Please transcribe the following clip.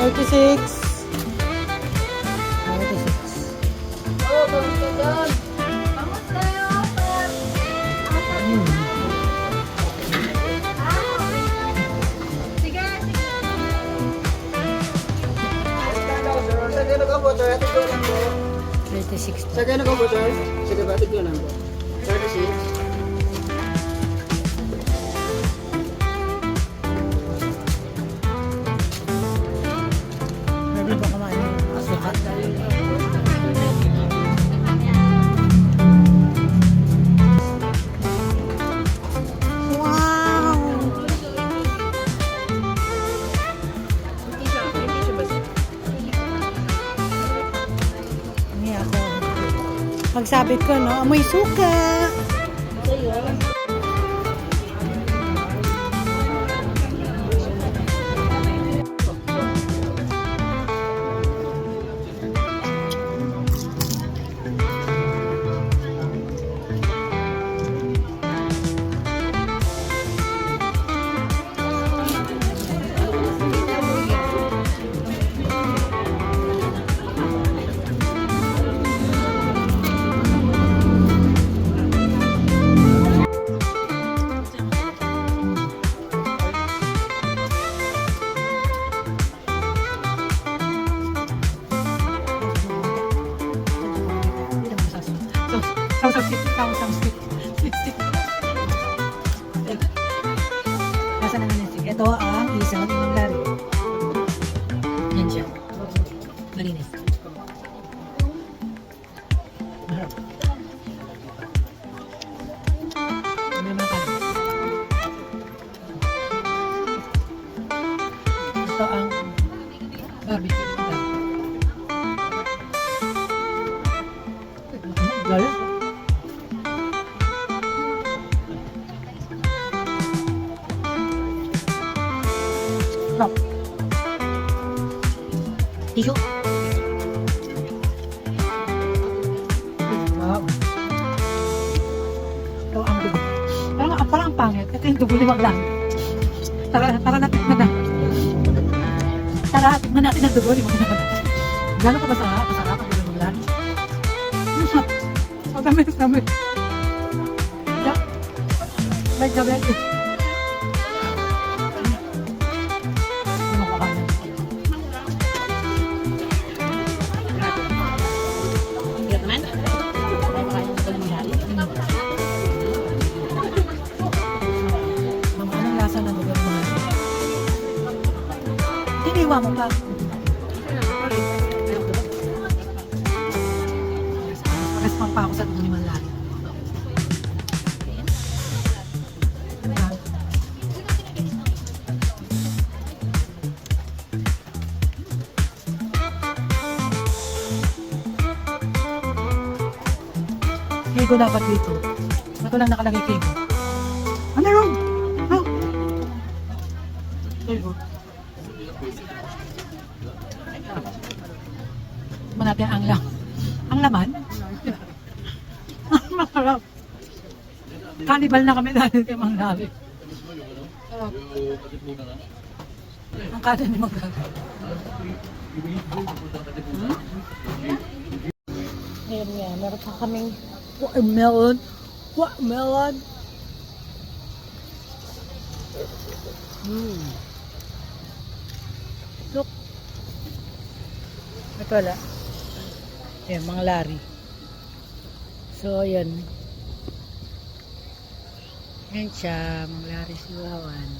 36. 36. Hmm. Sa kano ka sir? Hatid ko lang po. 36 Sa kano ka po, sir? Sige, ko lang po. 36. Pagsabit ko, no? Amoy suka! Thousand stick, thousand stick. Stick, stick. Nasaan na yung? Ito ang isang imang lari. Yan siya. Malinis. Naman? Ito ang barbecue. Ito. Galing. Stop. Tissue. Wow. Ito ang dugo. Parang, parang ang pangit. Ito yung dugo limang lang. Tara, tara natin na. Tara, tignan natin ang dugo limang lang. Gano'n ka ba sarap? Masarap ang dugo limang lang? Ang dami, ang dami. Yeah. Like the bed. Tiniwa mo pa. Respond pa ako sa dugo ni Manlari. Kigo dapat dito. Ba't walang nakalagay kigo? Ano yun? Oh. Kigo. Tignan natin ang lam. Ang laman? Masarap. Cannibal na kami dahil kay Mang Lali. Ang kanin ni Mang Lali. Hmm? Ayan nga, meron pa kaming watermelon. Watermelon. Hmm. Look. Ito wala. Ayan, mga lari. So, ayan. Ayan siya, mga lari silawan.